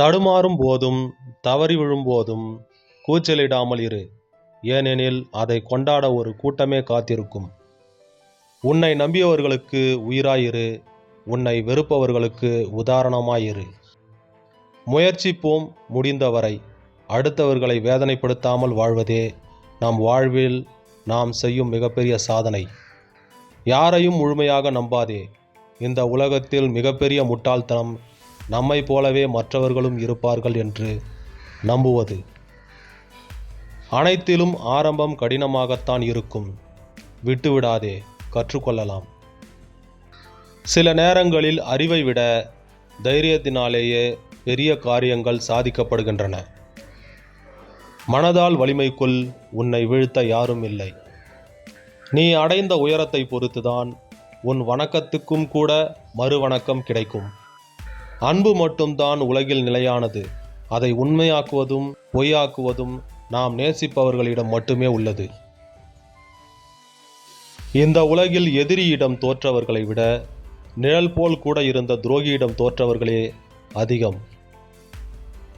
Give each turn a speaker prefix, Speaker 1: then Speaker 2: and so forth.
Speaker 1: தடுமாறும் போதும் தவறி விழும்போதும் கூச்சலிடாமல் இரு. ஏனெனில் அதை கொண்டாட ஒரு கூட்டமே காத்திருக்கும். உன்னை நம்பியவர்களுக்கு உயிராயிரு. உன்னை வெறுப்பவர்களுக்கு உதாரணமாயிரு. முயற்சிப்போம் முடிந்தவரை. அடுத்தவர்களை வேதனைப்படுத்தாமல் வாழ்வதே நம் வாழ்வில் நாம் செய்யும் மிகப்பெரிய சாதனை. யாரையும் முழுமையாக நம்பாதே. இந்த உலகத்தில் மிகப்பெரிய முட்டாள்தனம் நம்மைப் போலவே மற்றவர்களும் இருப்பார்கள் என்று நம்புவது. அனைத்திலும் ஆரம்பம் கடினமாகத்தான் இருக்கும். விட்டுவிடாதே கற்றுக்கொள்ளலாம். சில நேரங்களில் அறிவை விட தைரியத்தினாலேயே பெரிய காரியங்கள் சாதிக்கப்படுகின்றன. மனதால் வலிமைக்குள் உன்னை வீழ்த்த யாரும் இல்லை. நீ அடைந்த உயரத்தை பொறுத்துதான் உன் வணக்கத்துக்கும் கூட மறு வணக்கம் கிடைக்கும். அன்பு மட்டும்தான் உலகில் நிலையானது. அதை உண்மையாக்குவதும் பொய்யாக்குவதும் நாம் நேசிப்பவர்களிடம் மட்டுமே உள்ளது. இந்த உலகில் எதிரியிடம் தோற்றவர்களை விட நிழல் போல் கூட இருந்த துரோகியிடம் தோற்றவர்களே அதிகம்.